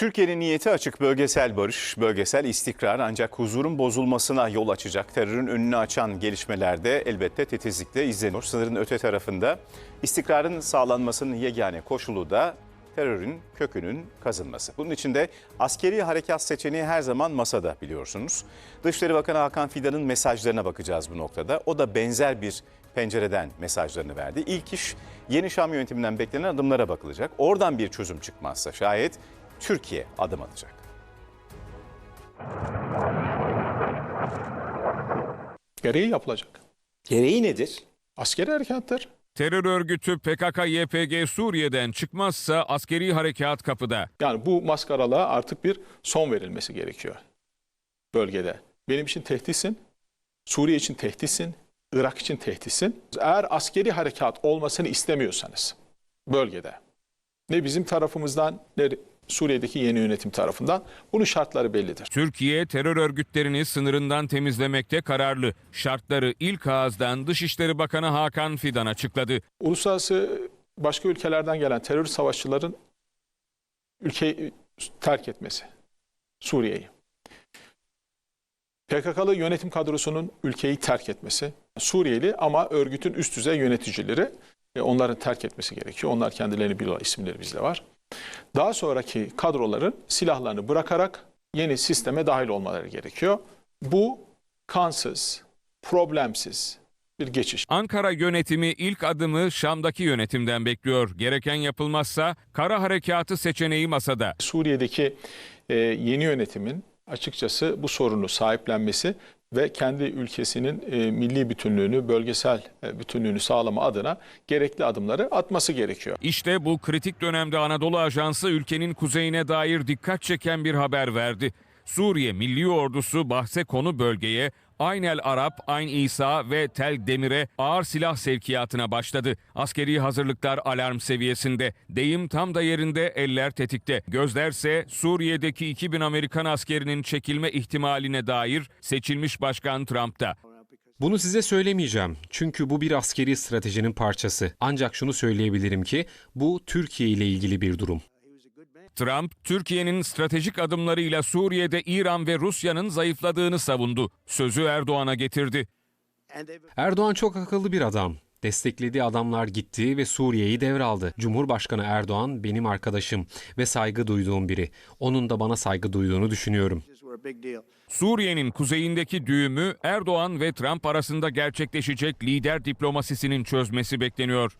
Türkiye'nin niyeti açık bölgesel barış, bölgesel istikrar ancak huzurun bozulmasına yol açacak terörün önünü açan gelişmelerde elbette titizlikle izleniyor. Sınırın öte tarafında istikrarın sağlanmasının yegane koşulu da terörün kökünün kazınması. Bunun için de askeri harekat seçeneği her zaman masada biliyorsunuz. Dışişleri Bakanı Hakan Fidan'ın mesajlarına bakacağız bu noktada. O da benzer bir pencereden mesajlarını verdi. İlk iş Yeni Şam yönetiminden beklenen adımlara bakılacak. Oradan bir çözüm çıkmazsa şayet Türkiye adım atacak. Gereği yapılacak. Gereği nedir? Askeri harekattır. Terör örgütü PKK-YPG Suriye'den çıkmazsa askeri harekat kapıda. Yani bu maskaralığa artık bir son verilmesi gerekiyor bölgede. Benim için tehditsin, Suriye için tehditsin, Irak için tehditsin. Eğer askeri harekat olmasını istemiyorsanız bölgede ne bizim tarafımızdan ne Suriye'deki yeni yönetim tarafından bunun şartları bellidir. Türkiye terör örgütlerini sınırından temizlemekte kararlı. Şartları ilk ağızdan Dışişleri Bakanı Hakan Fidan açıkladı. Uluslararası başka ülkelerden gelen terör savaşçıların ülkeyi terk etmesi, Suriye'yi. PKK'lı yönetim kadrosunun ülkeyi terk etmesi, Suriyeli ama örgütün üst düzey yöneticileri e, onların terk etmesi gerekiyor. Onlar kendilerini biliyorlar, isimleri bizde var. Daha sonraki kadroların silahlarını bırakarak yeni sisteme dahil olmaları gerekiyor. Bu kansız, problemsiz bir geçiş. Ankara yönetimi ilk adımı Şam'daki yönetimden bekliyor. Gereken yapılmazsa kara harekatı seçeneği masada. Suriye'deki e, yeni yönetimin açıkçası bu sorunu sahiplenmesi ve kendi ülkesinin e, milli bütünlüğünü, bölgesel e, bütünlüğünü sağlama adına gerekli adımları atması gerekiyor. İşte bu kritik dönemde Anadolu Ajansı ülkenin kuzeyine dair dikkat çeken bir haber verdi. Suriye Milli Ordusu bahse konu bölgeye Aynel Arap, Ayn İsa ve Tel Demir'e ağır silah sevkiyatına başladı. Askeri hazırlıklar alarm seviyesinde. Deyim tam da yerinde, eller tetikte. Gözlerse Suriye'deki 2000 Amerikan askerinin çekilme ihtimaline dair seçilmiş başkan Trump'ta. Bunu size söylemeyeceğim çünkü bu bir askeri stratejinin parçası. Ancak şunu söyleyebilirim ki bu Türkiye ile ilgili bir durum. Trump, Türkiye'nin stratejik adımlarıyla Suriye'de İran ve Rusya'nın zayıfladığını savundu. Sözü Erdoğan'a getirdi. Erdoğan çok akıllı bir adam. Desteklediği adamlar gitti ve Suriye'yi devraldı. Cumhurbaşkanı Erdoğan benim arkadaşım ve saygı duyduğum biri. Onun da bana saygı duyduğunu düşünüyorum. Suriye'nin kuzeyindeki düğümü Erdoğan ve Trump arasında gerçekleşecek lider diplomasisinin çözmesi bekleniyor.